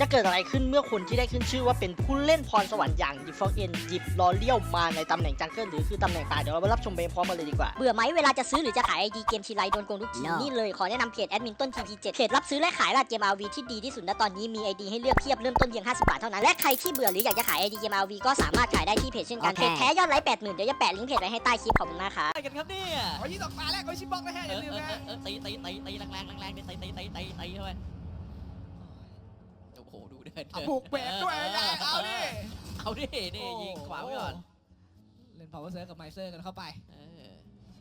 จะเกิดอะไรขึ้นเมื่อคนที่ได้ขึ้นชื่อว่าเป็นผู้เล่นพรสวรรค์อย่างดิฟอกเอ็นหยิบลอเลียวมาในตำแหน่งจังเกิลหรือคือตำแหน่งตายเดี๋ยวเรามารับชมไปพร้อมกันเลยดีกว่า เบื่อไหมเวลาจะซื้อหรือจะขายไอดีเกมทีไรโดนโกงทุกที No นี่เลยขอแนะนำเพจแอดมินต้น TP7 เพจรับซื้อและขายราดเกม RV ที่ดีที่สุดณตอนนี้มีไอดีให้เลือกเพียบเริ่มต้นเพียง 50 บาทเท่านั้น และใครที่เบื่อหรืออยากจะขายไอดีเกม RV ก็สามารถขายได้ที่เพจเช่นกันโอเคเพจแท้ยอดไลค์80,000เดี๋ยวจะแปะลิงก์เพจไว้ให้ใต้คลิปขอบคุณมากครับอะไรกันครับเนี่ยโอ้ยที่ตกปลาแรกโอ้ยชิปบ็อกนะฮะอเออย่าลืมเออนะเออตีตีตีตีแรงแรงแรงแรงตีตีตีตีตีตีเข้าไปโอ้โหดูเดินเอาผูกแบกด้วยยายเอาดิ เอาดินี่ยิงขวาไว้ก่อนเล่น power surf กับไมเซอร์กันเข้าไปเออ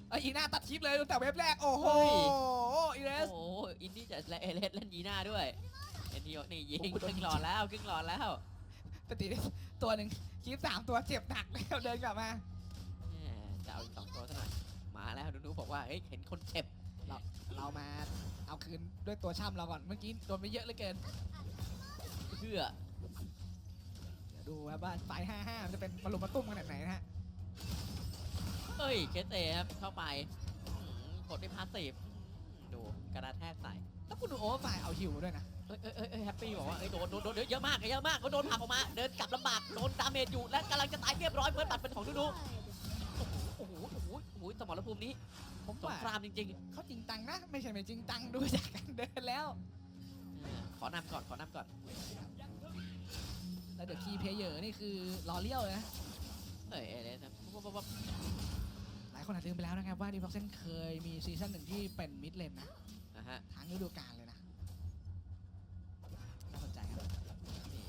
เอ้ยอีหน้าตัดคลิปเลยตั้งแต่เว็บแรก โอ้โหเฮ้ยอีเรโอ้สโหอินดี้จะและเอเลสเล่นยีหน้าด้วยเอ็นดีนี่ยิงโอ้โหครึ่งหลอดแล้วครึ่งหลอดแล้วปกติตัวหนึ่งคลิปสามตัวเจ็บหนักแล้วเดินกลับมา แหม่จะเอาอีกสองตัวซะหน่อยมาแล้วดูๆบอกว่าเฮ้ยเห็นคนเจ็บเรามาเอาคืนด้วยตัวช่ำเราก่อน เมื่อกี้โดนไปเยอะเหลือเกินเพื่ อเดี๋ยวดูครับว่าไฟ55 มันจะเป็นมารุมมาตุ้มขนาดไหนนะฮะ เอ้ยเคสเตครับเข้าไปอื้อหือกดด้วยพาสซีฟดูกระดาษแทกใส่ แล้วคุณดูโอเวอร์ไฟเอาฮิวด้วยนะ เอ้ยเอ้ยเอ้ยเอ้ยแฮปปี้บอกว่าเอ้ยโดนโดนโดนเยอะมากเยอะมากเขาโดนผลักออกมา เดินกลับลำบาก โดนดาเมจอยู่และกำลังจะตายเรียบร้อยเพื่อนบัตรเป็นของดูดูโอ้โหโอ้โหโอ้โหสมรภูมินี้ผมสงว่าครามจริงเขาจริงตังนะ ไม่ใช่ไม่จริงตังดูจากการเดินแล้ว ๆเออขอนำก่อนขอนำก่อน แล้วเดี๋ยวคีย์เพลเยอร์นี่คือรอเลี้ยวนะเอ้ยเอ้ยเอ้ยปุ๊บปุ๊บปุ๊บหลายคนอาจจะลืมไปแล้วนะครับว่าดีฟ็อกเซนเคยมีซีซั่นหนึ่งที่เป็นมิดเลนนะนะฮะทั้งฤดูกาลเลยนะน่าสนใจครับนี่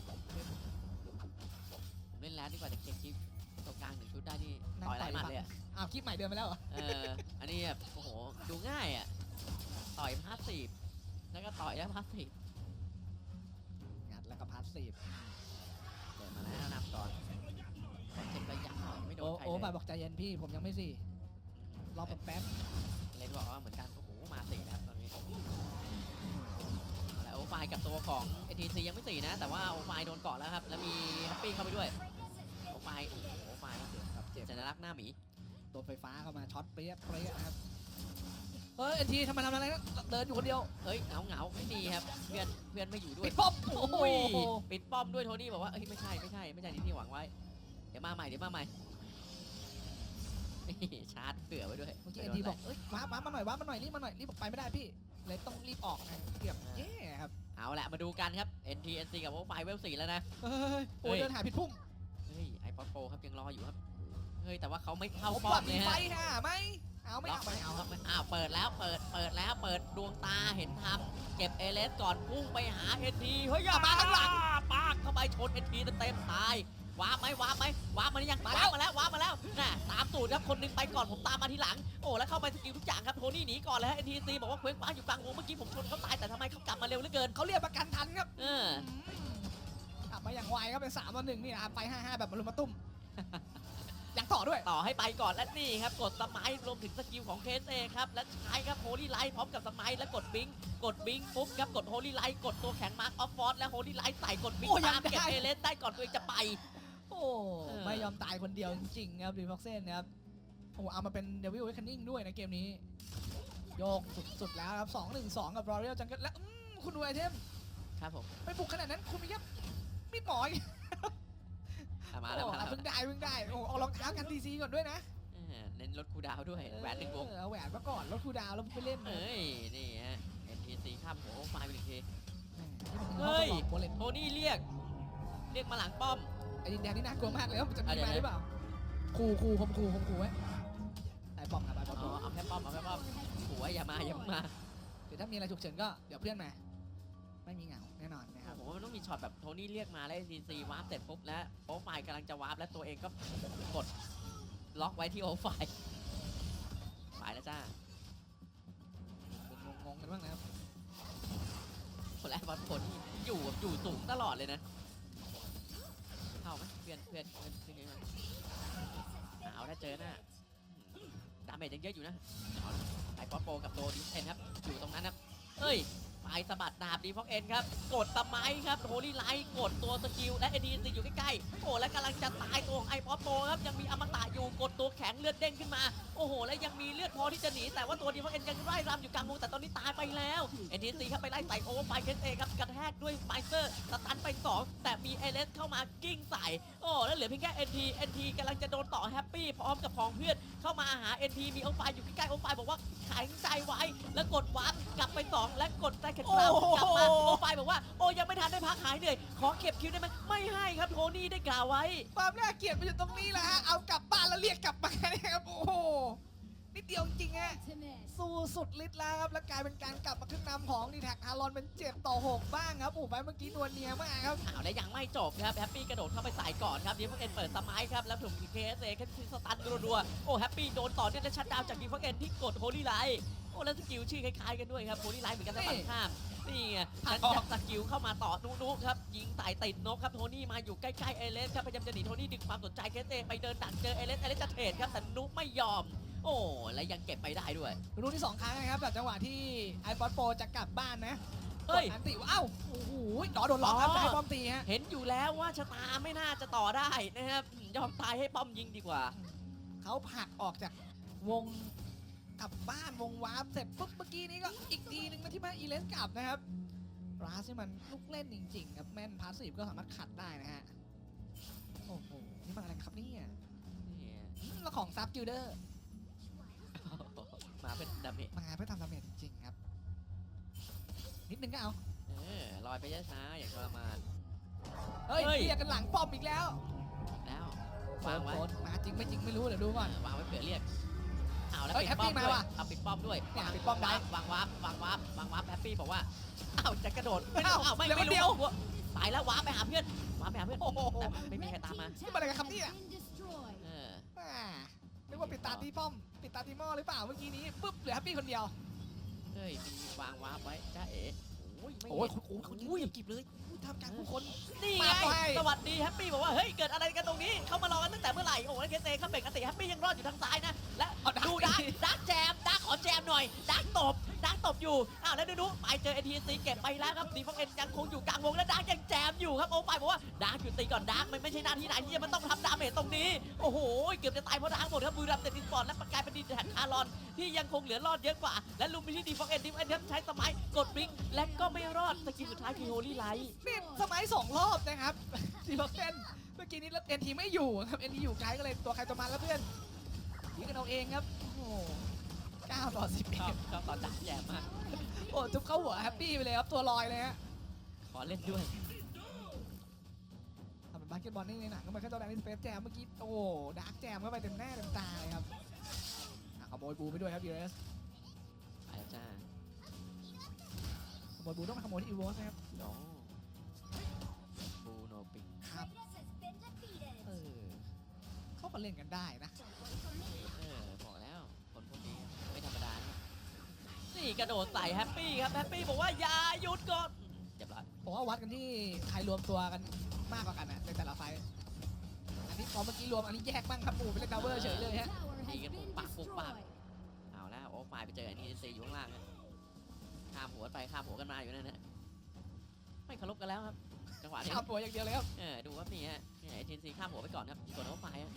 ผมเล่นแล้วดีกว่าจะเคลียร์คลิปตรงกลางหนึ่งชุดได้นี่ต่อยหลายหมัดเลยอะอ้าวคลิปใหม่เดินไปแล้วเหรอเอออันนี้แบบโอ้โหดูง่ายอะต่อยพาสซีฟแล้วก็ต่อยแล้วพาสซีฟ บาบอกใจเย็นพี่ผมยังไม่สี่รอแป๊บเล่นบอกว่าเหมือนกัน โอ้โห มาสี่นะครับตอนนี้ แล้วโอไฟกับตัวของ ATC ยังไม่สี่นะ แต่ว่าโอไฟโดนเกาะแล้วครับ แล้วมีแฮปปี้เข้าไปด้วย โอไฟโอ้โหโอไฟๆครับเจ็บสัญลักษณ์หน้าหมีโดนไฟฟ้าเข้ามาช็อตเปรี้ยเปรี้ยนะครับเฮ้ยเอ็นทีทำไมทำอะไรนะเดินอยู่คนเดียว เฮ้ยเหงาเหงาๆไม่ดีครับ เพื่อนเพื่อนไม่อยู่ด้วปิยดป๊อปโอ้โหโอ้ยปิดป้อมด้วยโทนี่บอกว่าเอ้ยไม่ใช่ไม่ใช่ไม่ใช่ที่ที่หวังไว้ เดี๋ยวมาใหม่เดี๋ยวมาใหม่ นี่ชาร์จเผื่อไว้ด้วยเมื่อกี้เอ็นทีบอกเอ้ยว้าร์ปว้าร์ปมาหน่อยว้าร์ปมาหน่อยรีบมาหน่อยรีบไปไม่ได้พี่เลยต้องรีบออกนะเกือบแย่ครับเอาละมาดูกันครับ NT NC กับโอไฟเวลสี่แล้วนะเฮ้ยโอ้ยเฮ้ยเดินหาผิดพุ่มเฮ้ยไอปอดโปรครับยังรออยู่ครับเฮ้ยแต่ว่าเขาไม่เข้าผมป้บออมกเลมียไฟฮะค่ะไหมเอาไม่ล็อกเอาไม่เอาล็อกอ้าวเปิดแล้วเปิดเปิดแล้วเปิดดวงตาเห็นทำเก็บเอเลสก่อนพุ่งไปหาเอ็นทีเฮ้ยอย่ามาข้างหลังปากเข้าไปชนเอ็นทีเต็มๆตาย ว้าร์ปไหมว้าร์ปไหมว้าร์ปมาหรือยังว้าร์ปมาแล้วว้าร์ปมาแล้วน่ะตามสูตรครับคนหนึงไปก่อนผมตามมาทีหลังโอ้แล้วเข้าไปสกิลทุกอย่างครับโทนี่หนีก่อนเลยฮะเอ็นทีซีบอกว่าเคว้งคว้างอยู่กลางวงเมื่อกี้ผมชนเขาตายแต่ทำไมเขากลับมาเร็วเหลือเกินเขาเรียกประกันทันครับเออกลับมาอย่างไวครับเป็นสามต่อหนึ่งนี่นะครับไปห้าห้าแบบมารุมมาตุ้มอยากต่อด้วยต่อให้ไปก่อนและนี่ครับกดสมัยรวมถึงสกิลของเคสเอครับและใช้ครับโฮลี่ไลท์พร้อมกับสมัยและกดบิงกดบิงปุ๊บครับกดโฮลี่ไลท์กดตัวแข็งมาร์คออฟฟอร์และโฮลี่ไลท์ใส่กดบิงโอ้ยังตามเก็บได้เอเลสได้ก่อนตัวเองจะไปโอ้เออ ไม่ยอมตายคนเดียวจริงๆครับดีฟ็อกเซนนะครับโอ้เอามาเป็นเดวิลเวคันนิ่งด้วยนะเกมนี้ โยกสุดๆแล้วครับ 2 1 2 กับรอเรียลจังเกิลและอืมคุณดูไอเทม ครับผมไม่บุกขนาดนั้นคุณมีแค่มีดหมออีกอะมาแล้วโอ้มาแล้วเพิ่งได้เพิ่งได้โอ้เอารองเท้ากันดีซีก่อนด้วยนะเออเน้นลดคูลดาวน์ด้วยแหวนหนึ่งวงเออเอาแหวนมาก่อนลดคูลดาวน์แล้วไปเล่นนะเอ้ย นี่ฮะ NTC ข้ามหัวไฟไปหนึ่งที เฮ้เฮ้ยยโบเลนโทนี่เรียก เรียกมาหลังป้อม ไอ้ดินแดงนี่น่ากลัวมากเลยว่ามันจะมีอะเดี๋ยวมาหรือเปล่าคูคูผมคูผมคูไว้ไอ้ปอมครับไอ้ปอมเอาเอาแค่ป้อมเอาแค่ป้อมหัวอย่ามาอย่ามาเดี๋ยวถ้ามีอะไรฉุกเฉินก็เดี๋ยวเพื่อนมา ไม่มีเหงาแน่นอนนะครับผมว่ามันต้องมีช็อตแบบโทนี่เรียกมาแล้ว NTC วาร์ปเสร็จปุ๊บแล้วโอไฟกำลังจะวาร์ปแล้วตัวเองก็กดล็อกไว้ที่โอไฟไปแล้วจ้างงๆกันบ้างนะครับคนแรกวัดผลอยู่แบบอยู่สูงตลอดเลยนะเข้าไหมเพื่อนเพื่อนเพื่อนเพื่อนยังเอาถ้าเจอหน้าอืมดาเมจยังเยอะอยู่นะเอาไอปอดโปกับตัวดิสเทนครับอยู่ตรงนั้นครับเอ้ย ไปสะบัดดาบดีฟอกเอ็นครับ กดตะไม้ครับโฮลี่ไลท์กดตัวสกิลและเอ็นดีซีอยู่ใกล้ๆโอ้และกำลังจะตายตัวของไอป๊อปโปครับยังมีอมตะอยู่กดตัวแข็งเลือดเด้งขึ้นมา โอ้โห และยังมีเลือดพอที่จะหนีแต่ว่าตัวดีฟอกเอ็นยังไล่รำอยู่กลางวงแต่ตอนนี้ตายไปแล้วเอ็นดีซีครับไปไล่ใส่โอเวอร์ไฟเคสเอครับกระแทกด้วยไฟเซอร์สตันไปสองแต่มีเอเลสเข้ามากิ้งใส่โอ้แล้วเหลือเพียงแค่ NT NT กำลังจะโดนต่อแฮปปี้พร้อมกับพ้องเพื่อนเข้ามาหา NT มีโอไฟอยู่ใกล้ๆโอไฟบอกว่าขายใจไว้แล้วกดวาร์ปกลับไป 2 และกดได้แค่กลับโอ้โหกลับมาโอไฟบอกว่าโอ้ยังไม่ทันได้พักหายเหนื่อยขอเก็บคิวได้ไหมไม่ให้ครับโทนี่ได้กล่าวไว้ ความน่าเกลียดมันอยู่ตรงนี้แหละฮะเอากลับบ้านแล้วเรียกกลับมาเนี่ยครับโอ้โหนิดเดียวจริงๆฮะสู้สุดฤทธิ์แล้วครับแล้วกลายเป็นการกลับมาขึ้นนำของดีแท็กฮารอนเป็น7ต่อ6บ้างครับโอ้โหไปเมื่อกี้นวลเนียมากครับ อ้าวและยังไม่จบครับแฮปปี้กระโดดเข้าไปใส่ก่อนครับดีฟเอ็นเปิดสมัยครับแล้วถูกเคสเอขึ้นสตันรัวๆโอ้แฮปปี้โดนต่อเนี่ยและชัดดาวน์จากดีฟเอ็นที่กดโฮลี่ไลท์ โอ้แล้วสกิลชื่อคล้ายๆกันด้วยครับโฮลี่ไลท์เหมือนกันแต่ฝั่งข้ามนี่ไงฉันจับสกิลเข้ามาต่อนุนุครับยิงไต่ติดนกครับโทนี่มาอยู่ใกล้ๆเอเลสครับพยายามจะหนีโทนี่ดึงความสนใจเคสเอไปเดินดักเจอเอเลสเอเลสจะเทรดครับแต่นุไม่ยอม โอ้และยังเก็บไปได้ด้วยรู้ที่2ครั้งนะครับจากจังหวะที่ไอปอดโปจะกลับบ้านนะเฮ้ยกดอันติว่าเอ้าโอ้โหดอโดนล็อกครับอ๋อจะให้ป้อมตีฮะเห็นอยู่แล้วว่าชะตาไม่น่าจะต่อได้นะครับยอมตายให้ป้อมยิงดีกว่า เขาผลักออกจากวง กลับบ้านวงวาร์ปเสร็จปุ๊บเมื่อกี้นี้ก็อีกทีหนึงมาที่มาอีเลนกลับนะครับราสนี่มันลูกเล่นจริง ๆ ครับแม่นพาสซีฟก็สามารถขัดได้นะฮะโอ้โหนี่มันอะไรครับเนี่ยเนี่ยอืมแล้วของซับกิลเดอร์มาเป็นดาเมจมาเพื่อทำดาเมจจริงๆครับ นิดนึงก็เอาเออลอยไปช้าๆอย่างทรมานเฮ้ยเฮ้ยเรียกกันหลังป้อมอีกแล้วแล้ววางไว้โซนๆมาจริงไม่จริงไม่รู้เดี๋ยวดูก่อนวางไว้เผื่อเรียก เอาแล้วเฮ้ยปิดป้อมแฮปปี้ด้วยมาว่ะเอาปิดป้อมด้วยเนี่ยปิดป้อมได้วางวาร์ปวางวาร์ปวางวาร์ปแฮปปี้บอกว่าอ้าวจะกระโดดไม่อ้าวเอาไม่เหลือไม่คนเดีรู้ยวว่าตายแล้ววาร์ปไปหาเพื่อนวาร์ปไปหาเพื่อนโอ้โห แต่ไม่มีใครตามมานี่มันอะไรกันครับเนี่ย เออแหม่นึกว่าปิดตาตีป้อม ปิดตาตีหม้อหรือเปล่าเมื่อกี้นี้ปุ๊บเหลือแฮปปี้คนเดียว เฮ้ยมีวางวาร์ปไว้จ้าเอ๋โอ้ยไม่โอ้ยเห็นโอ้ยเขายิงอุ้ย กิบเลย อุ้ยทำการผู้คนนี่ไง มาไปสวัสดีแฮปปี้บอกว่า เฮ้ย เกิดอะไรกันตรงนี้ เขามารอกันตั้งแต่เมื่อไหร่ โอ้โหแล้วเคเซเขาเบรกอติแฮปปี้ยังรอดอยู่ทางซ้ายนะ และเอาดัก ดูไปดักดักแจมดัก ขอแจมหน่อยดักตบดักตบอยู่อ้าวแล้วดูดูไปเจอเอทีซีเก็บไปแล้วครับดีฟอกเอ็นยังคงอยู่กลางวงและดักยังแจมอยู่ครับโอ้ไปบอกว่าดักอยู่ตีก่อนดักมันไม่ใช่หน้าที่ไหนที่จะมันต้องทำดาเมจตรงนี้โอ้โหเกือบจะตายเพราะดักหมดครับบุรีรัมเต็มดิสปอร์ตและประกายเป็นดีแทนคารอนที่ยังคงเหลือรอดเยอะกว่า และลุมไปที่ดีฟอกเอ็นดีฟอกเอ็นใช้สมัยกดบลิงก์และก็ไม่รอดสกิลสุดท้ายคือโฮลี่ไลท์นี่สมัยสองรอบนะครับดีบอกเซนเมื่อกี้นี้เอ็นทีไม่อยู่ครับเอ็นทีอยู่ไกลก็เลยตัวใครตัวมันแล้วเพื่อนยิงกันเอาเองครับโอ้ 9 ต่อชอบชอบตอนดักแย่มาก11โอ้จุ๊บเข้าหัวแฮปปี้ไปเลยครับ ตัวลอยเลยฮะขอเล่นด้วย ทำเป็นบาสเกตบอลนี่ในหนังก็เหมันแค่ตัวแดนนี่สเปซแจมเมื่อกี้ โอ้โหดาร์กแจมเข้าไปเต็มหน้าเต็มตาเลยครับอะขโมยบูไปด้วยครับดีเรสไปแล้วจ้าขโมยบูต้องมาขโมยที่อีโวสนะครับโนบูโนปิงครับ เออเข้ามาเล่นกันได้นะ กระโดดใส่แฮปปี้ครับแฮปปี้บอกว่าอย่าหยุดก่อนเรียบร้อยผมว่าวัดกันที่ใครรวมตัวกันมากกว่ากันนะในแต่ละไฟท์อันนี้พอเมื่อกี้รวมอันนี้แยกบ้างครับปู่ไปเล่นดาวเวอร์เฉยเลยฮะเอาแล้วโอ้ฝ่ายไปเจออันนี้ซีอยู่ข้างล่างนะข้ามหัวไปข้ามหัวกันมาอยู่นั่นนะไม่เคารพกันแล้วครับจังหวะนี้ ข้ามตัวอย่างเดียวเลยครับ เออดูครับนี่ฮะนี่ ไอทีซีข้ามหัวไปก่อนครับส่วนโอ้ฝ่ายอะ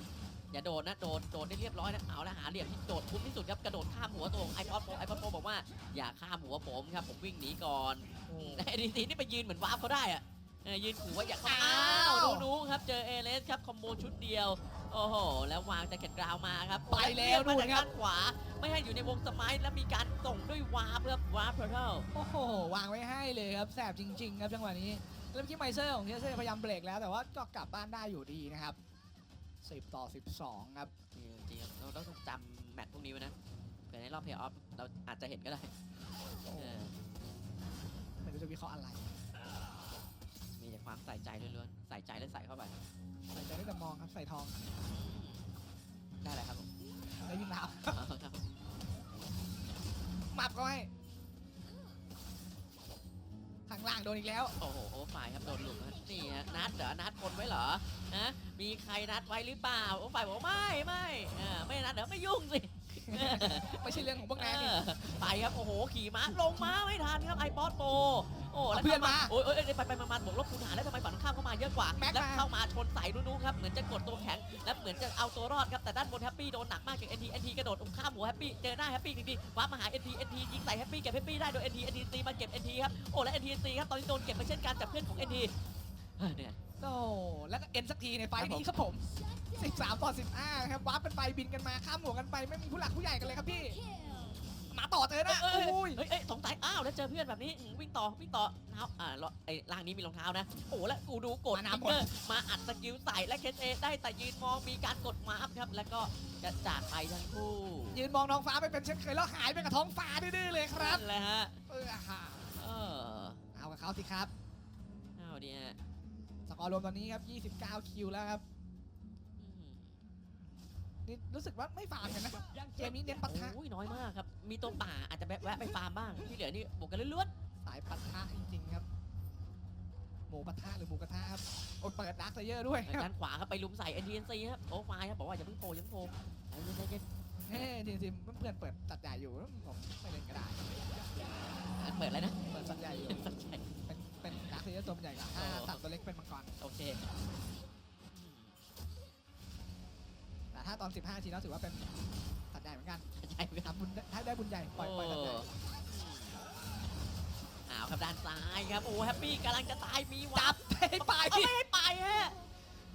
อย่าโดดนะโดดโดดได้เรียบร้อยนะเอาละหาเหลี่ยมที่โดดคุ้มที่สุดครับกระโดดข้ามหัวตัวของไอพอดโปไอพอดโปบอกว่าอย่าข้ามหัวผมครับผมวิ่งหนีก่อนไอดีซีนี่ไปยืนเหมือนวาร์ปเขาได้อะเออยืนขู่ว่าอย่าเข้าอ้าวดูนูครับเจอเอเลสครับคอมโบชุดเดียวโอ้โห แล้ววางแจ็คเก็ตกราวมาครับ ไปแล้วเรียกมานู่นจากครับด้านขวา ไม่ให้อยู่ในวงสมัยแล้วมีการส่งด้วยวาร์ปครับวาร์ปเพอร์เทลโอ้โห วางไว้ให้เลยครับ แสบจริง ๆ ครับจังหวะนี้ แล้วเมื่อกี้ไมเซอร์ของเทเซอร์พยายามเบรกแล้วแต่ว่าก็กลับบ้านได้อยู่ดีนะครับ 10 ต่อ 12 ครับจริงๆเราต้องจำแมตช์พวกนี้ไว้นะเผื่อในรอบเพลย์ออฟเราอาจจะเห็นก็ได้โอ้เออไม่รู้จะวิเคราะห์อะไร มีแต่ความใส่ใจล้วนๆ ใส่ใจและใส่เข้าไป ใส่ใจได้แต่มองครับ ใส่ทอง ได้เลยครับผมได้ยินแล้วเอาครับหมับก็ให้ ข้างล่างโดนอีกแล้ว โอ้โหโอ้ฝ่ายครับโดนหลุมฮะนี่ฮะนัดเหรอ นัดคนไว้เหรอฮะมีใครนัดไว้หรือเปล่าโอ้ฝ่ายบอกไม่ไม่อ่าไม่นัดเหรอไม่ยุ่งสิ ไม่ใช่เรื่องของพวกนายนี่เออไปครับ โอ้โห ขี่ม้าลงม้าไม่ทันครับไอป๊อตโปโอ้แล้วเอาเพื่อนมาโอ้ยเอ้ยเอ้ยไปไปมามาบวกลบคูณหารแล้วทำไมฝั่งตรงข้ามเข้ามาเยอะกว่า แม็กแล้วมา เข้ามาชนใส่นู้นๆครับ เหมือนจะกดตัวแข็ง และเหมือนจะเอาตัวรอดครับ แต่ด้านบนแฮปปี้โดนหนักมากจากเอ็นทีเอ็นทีกระโดดอุ้มข้ามหัวแฮปปี้ เจอหน้าแฮปปี้จริงๆว้าร์ปมาหาเอ็นทีเอ็นทียิงใส่แฮปปี้เก็บแฮปปี้ได้โดยเอ็นทีเอ็นทีตีมาเก็บเอ็นทีครับ โอ้และเอ็นทีตีครับตอนนี้โดนเก็บไปเช่นกันจากเพื่อนของเอ็นทีเนี่ย โอ้แล้วก็เอ็นสักทีในไฟล์ครับผมนี้ครับผม 13 ต่อ 15นะครับวาร์ปกันไปบินกันมาข้ามหัวกันไปไม่มีผู้หลักผู้ใหญ่กันเลยครับพี่ มาต่อเจอนะเอ้ยโอ้ยเฮ้ยเอ้ยสงสัยอ้าวแล้วเจอเพื่อนแบบนี้อืมวิ่งต่อวิ่งต่อเท้าอ่าแล้วไอ้ล่างนี้มีรองเท้านะ โอ้แล้วกูดูกดมาน้ำสติ๊กเกอร์มาอัดสกิลใส่และเคสเอได้แต่ยืนมองมีการกดมาร์ฟครับ แล้วก็จะจากไปทั้งคู่ยืนมองท้องฟ้าไปเป็นเช่นเคยแล้วหายไปกับท้องฟ้าดื้อๆเลยครับ นั่นแหละฮะเออค่ะเออเอากับเขาสิครับ เอาเนี่ยสกอร์รวมตอนนี้ครับ 29 คิวแล้วครับอืม นี่รู้สึกว่าไม่ฟาร์มกันนะเกมนี้เน้นปะทะโอ้ยน้อยมากครับ มีตัวป่าอาจจะแวะไปฟาร์มบ้าง ที่เหลือนี่บวกกันล้วนสายปะทะจริงๆครับ หมูปะทะหรือหมูกระทะครับอดเปิดดาร์คเซเยอร์ด้วยๆครับด้านขวาครับไปลุมใส่ NTNC ครับโอ้ไฟครับบอกว่าอย่าเพิ่งโผล่อย่าเพิ่งโผล่ใจเย็นใจเย็นเฮ้ยจริงๆเพื่อนๆเปิดตัดใหญ่อยู่ผมไม่เล่นก็ได้อะเปิดอะไรนะเปิดตัดใหญ่อยู่ สนใจเป็นเป็นดาร์คเซเยอร์ตัวใหญ่กว่าถ้าโอ้ตัดตัวเล็กเป็นมังกร โอเค ถ้าตอน 15ทีแล้วถือว่าเป็นตัดใหญ่เหมือนกันใช่ครับทำบุญถ้าได้บุญใหญ่ปล่อยปล่อยตัดใหญ่อ้าวครับด้านซ้ายครับ โอ้แฮปปี้กำลังจะตายมีวัจับบให้ไป เอาไม่ให้ไปฮะ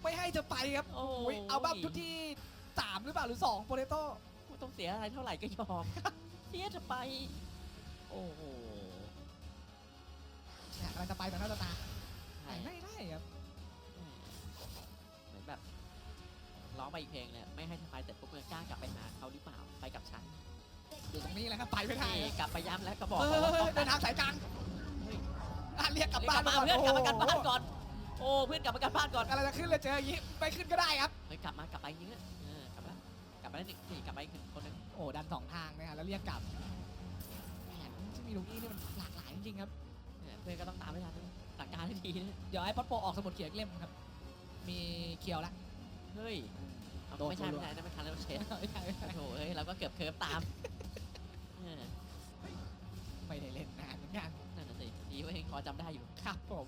ไม่ให้จะไปครับโอ้โอ้ยเอาบ้าชุดที่สามหรือเปล่าหรือสองโปเตโต้ กูต้องเสียอะไรเท่าไหร่ก็ยอม เสียจะไป โอ้โห เนี่ยกำลังจะไปแต่หน้าตาตาใช่ไม่ได้ครับ ไปอีกเพลงเลยไม่ให้ทำไมแต่ปุ๊บเมื่อกล้ากลับไปหาเขาหรือเปล่าไปกับฉันอยู่ตรงนี้แหละครับไปไม่ได้นี่กลับไปย้ำแล้วก็บอกเอเขาว่าอป้องเดิกันนทางสายกลางอะเรียกกลับเรียกบ้ากนลับมาเพื่อนกลับมากันบ้านโอ้โหก่อนโอ้เพื่อนกลับมากันบ้านก่อนอะไรจะขึ้นเลยเจออย่างนี้ไปขึ้นก็ได้ครับ เฮ้ยกลับมากลับไปจริงๆอะเออกลับมากลับมาได้หนึ่งนี่กลับไปอีกหนึ่งคนหนึงโอ้ดันสองทางนะครับแล้วเรียกกลับแผนที่มีลูกนี้นี่มันหลากหลายจริงๆครับ เนี่ยเพื่อนก็ต้องตามไม่ทันนะสั่งการให้ทีนะเดี๋ยวไอ้พอดโปออกสมุดเขียนอีกเล่มครับ มีเคียวละเฮ้ย เอาโดนไม่ใช่โดนไม่ใช่นั่นไม่ทันแล้วเชฟไม่ใช่ไม่ใช่โอ้โหเฮ้ยเราก็เกือบเคิร์ฟตามเออไม่ได้เล่นนานเหมือนกันนั่นน่ะสิดีว่าเองพอจำได้อยู่ครับผม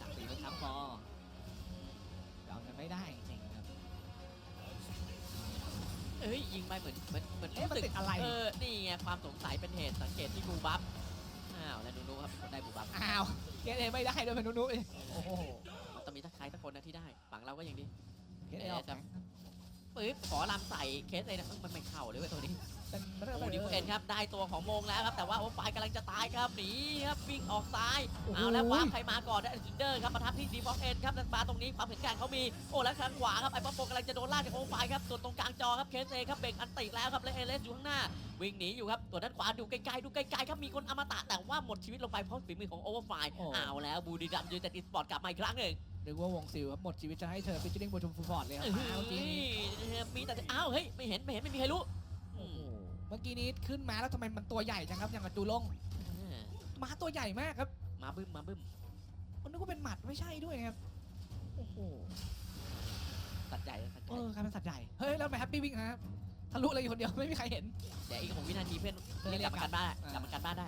ตักสีไปครับพอยอมกันไม่ได้จริงๆครับเอ้ยยิงไปเหมือนเหมือนเหมือนเอ๊ะมันรู้สึติกดอะไรเออนี่ไงความสงสัยเป็นเหตุสังเกตที่บูบัฟอ้าวแล้วนูๆครับคนได้บูบัฟอ้าวเกตเอไม่ได้ด้วยเป็นนุ้ยโอ้โห รสักคนนะที่ได้ฝั่งเราก็ยังดีเกตเอออกแข็งปึ๊บขอลำใส่เคสเลยนะเอ้ยมันไม่เข้าเลยเว้ยตัวนี้เป็นเรื่องโอ้ดิฟเอ็นครับได้ตัวของโมงแล้วครับแต่ว่าโอ้ไฟกำลังจะตายครับหนีครับวิ่งออกซ้ายเอาแล้ววาร์ปใครมาก่อนได้ซินเดอร์ครับมาทับที่ดีฟเอ็นครับมาตรงนี้ความเห็นกลางเขามีโอ้แล้วทางขวาครับไอ้ป๊อปโปกำลังจะโดนลากจากโอ้ไฟครับส่วนตรงกลางจอครับเคสเอครับเบ่งอันติแล้วครับและเอเลสอยู่ข้างหน้าวิ่งหนีอยู่ครับตัวด้านขวาดูไกลๆดูไกลๆครับมีคนอมตะแต่ว่าหมดชีวิตลงไปเพราะฝีมือของโอเวอร์ไฟเอาแล้วบูดีดัมยูแต่อีสปอร์ตกลับมาอีกครั้งหนึ่ง นึกว่าวงซิลครับหมดชีวิตจะให้เธอฟิชเชอร์ลิงโบทูฟูฟอร์ดเลยครับมาเมื่อกี้นี้มีแต่อ้าวเฮ้ยไม่เห็นไม่เห็นไม่มีใครรู้โอ้โหเมื่อกี้นี้ขึ้นมาแล้วทำไมมันตัวใหญ่จังครับอย่างกับจูลงม้าตัวใหญ่มากครับมาบึ้มมาบึ้มมันนึกว่าเป็นหมัดไม่ใช่ด้วยครับโอ้โหตัดใจตัดใจเออกลายเป็นสัตว์ใหญ่เฮ้ยแล้วมาแฮปปี้วิ่งนะครับทะลุเลยอยู่คนเดียวไม่มีใครเห็นเดี๋ยวอีกหกวินาทีเพื่อนเพื่อนเรียกกลับมากันบ้านอ่ากลับมากันบ้านได้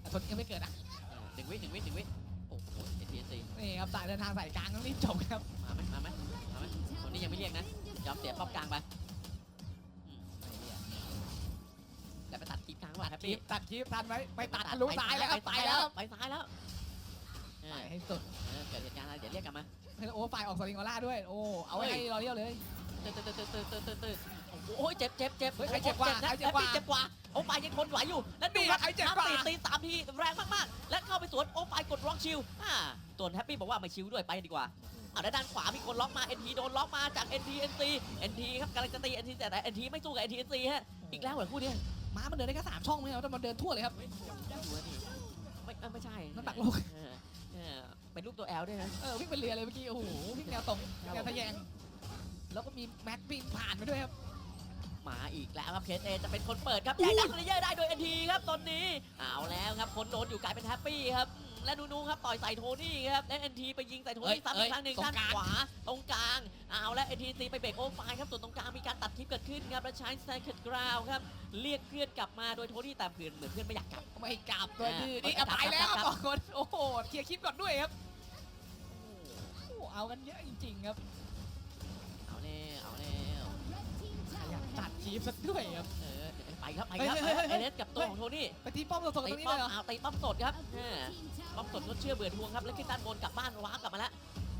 แต่ทนยังไม่เกิดนะหนึ่งวิหนึ่งวิหนึ่งวิ โอ้โหเอทีเอซีนี่ครับสายเดินทางสายกลางต้องรีบจบครับมาไหมมาไหมมาไหมคนนี้ยังไม่เรียกนะยอมเสียป้อมกลางไปแล้วไปตัดทีมกลางว่ะแฮปคลิปี้ปตัดคลิปทันไหมไม่ตัดทะลุซ้ายแล้วครับไปแล้วครับไปซ้ายแล้วไปให้สุดเกิดเหตุการณ์อะไรเดี๋ยวเรียกกลับมา โอ้ฝ่ายออกสลิงออร่าด้วยโอ้เอาไว้ให้รอเลี้ยวเลย ตื่นตื่นตื่นตื่นตื่นตื่นตื่นโอ้ยเจ็บเจ็บเจ็บเฮ้ยใครเจ็บกว่านะใครเจ็บกว่าแฮปปี้เจ็บกว่าโอ้ไปยังทนไหวอยู่ แล้วดูนี่ครับใครเจ็บกว่าตีตีสามทีแรงมากๆ และเข้าไปสวนโอ้ไปกดล็อกชิลอ่า ตัวนแฮปปี้บอกว่าไม่ชิลด้วยไปดีกว่าอ่าแล้วด้านขวามีคนล็อกมา NT โดนล็อกมาจาก NT NC NT ครับกำลังจะตี NT แต่ NT ไม่สู้กับ NT NC ฮะอีกแล้วเหรอคู่เนี้ยม้ามันเดินได้แค่สามช่องไม่ใช่เหรอแต่มันเดินทั่วเลยครับดูว่านี่ไม่เอ้ยไม่ใช่น้ำหนักโลกเออเออเป็นรูปตัว L ด้วยนะเออวิ่งเป็นเรือเลยเมื่อกี้โอ้โหวิ่งแนวตรงแนวทะแยง แล้วก็มีแม็กวิ่งผ่านไปด้วยครับมาอีกแล้วครับเคสเอจะเป็นคนเปิดครับใหญ่ดักเลเยอร์ได้โดย NT ครับตอนนี้เอาแล้วครับคนโดนอยู่กลายเป็นแฮปปี้ครับอืม และนูนูครับต่อยใส่โทนี่ครับและเอ็นทีไปยิงใส่โทเอ้ยนี่ซ้ำเอ้อียกครั้งหนึ่งตรงด้านกลางขวาตรงกลางเอาและเอ็นทีซีไปเบรกโอไฟครับส่วนตรงกลางมีการตัดคลิปเกิดขึ้นครับและใช้สไตล์เกิดกราวครับเรียกเพื่อนกลับมาโดยโทนี่แต่เพื่อนเหมือนเพื่อนไม่อยากกลับไม่กลับเลยอ่าดื้อนี่กลัเอาบไปแล้วกลับสองคนโอ้โหเคลียร์คลิปก่อนด้วยครับโอ้โหเอากันเยอะจริงๆครับเอาแน่เอาแน่ขยันตัดคลิปซะด้วยครับเออไป ครับไปครับเฮ้ยเฮ้ยเฮ้ย เอเลสกับตัวของโทนี่ไปตีป้อมสดๆตตีรงนี้ป้เลอมยเหรอ เอาตีป้อมสดครับแม่ป้อมสดก็เชื่อเบื่อทวงครับแล้วขึ้นด้านบนกลับบ้านว้าร์ปกลับมาแล้ว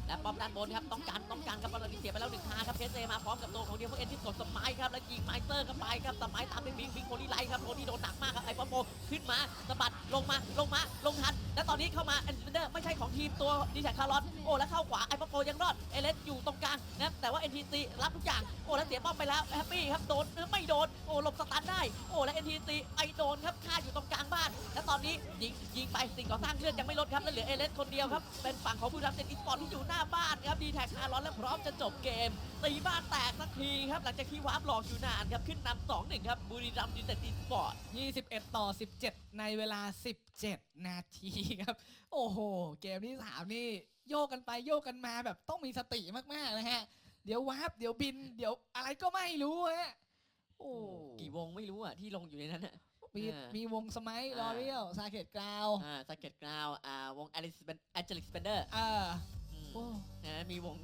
และป้อมด้านบนครับต้องการต้องการครับตอนนี้เสียไปแล้วหนึ่งทางครับเพชรเจมาพร้อมกับตัวของเดียวพวกเอ็นที่กดสไปค์ครับแล้วยิงไมเตอร์เข้าไปครับสไปค์ตามด้วยบิงบิงโคลี่ไลท์ครับโทนี่โดนหนักมากครับไอ้ป้อมโบขึ้นมาสะบัดลงมาลงมาลงทัน แล้วตอนนี้เข้ามาแอนเดอร์ไม่ใช่ของทีมตัวดิฉันคาร์ลอส โอ้แล้วเข้าขวาไอ้ป้อโบยังรอดเอเลสอยู่ตรงกลางนะครับแต่ว่า NTC รับทุกอย่างโอ้แล้วเสียป้อมไปแล้วแฮปปี้ครับโดนหรือไม่โดนโอ้หลบสตันได้โอ้แล้ว NTC ไอโดนครับฆ่าอยู่ตรงกลางบ้าน แล้วตอนนี้ยิงยิงไปสิ่งก่อสร้างเลือดยังไม่ลดครับแล้วเหลือเอเลสคนเดียวครับเป็นฝั่งของผู้รับเซนอีสปอร์ตที่อยู่หน้าบ้านครับดีแท็กคารอสและพร้อมจะจบเกมตีบ้านแตกสักทีครับหลังจากที่วาร์ปหลอกอยู่นานครับขึ้นนำสองหนึ่งครับบุรีรัมย์ยูไนเต็ดอีสปอร์ต21 ต่อ 17 ในเวลา 17 นาทีครับ โอ้โห เกมที่ 3 นี่ โยกกันไปโยกกันมาแบบต้องมีสติมากๆนะฮะ เดี๋ยววาร์ปเดี๋ยวบิน เดี๋ยวอะไรก็ไม่รู้ฮะโอ้กี่วงไม่รู้อะที่ลงอยู่ในนั้นอะ มีอ่ามีมีวงสมัยอ่าลอเรียลซาเกตกราวอ่าสเก็ตกราวอ่าวงแอลิสแอนเจลิกสเปนเดอร์เออโอ้ นะมีวง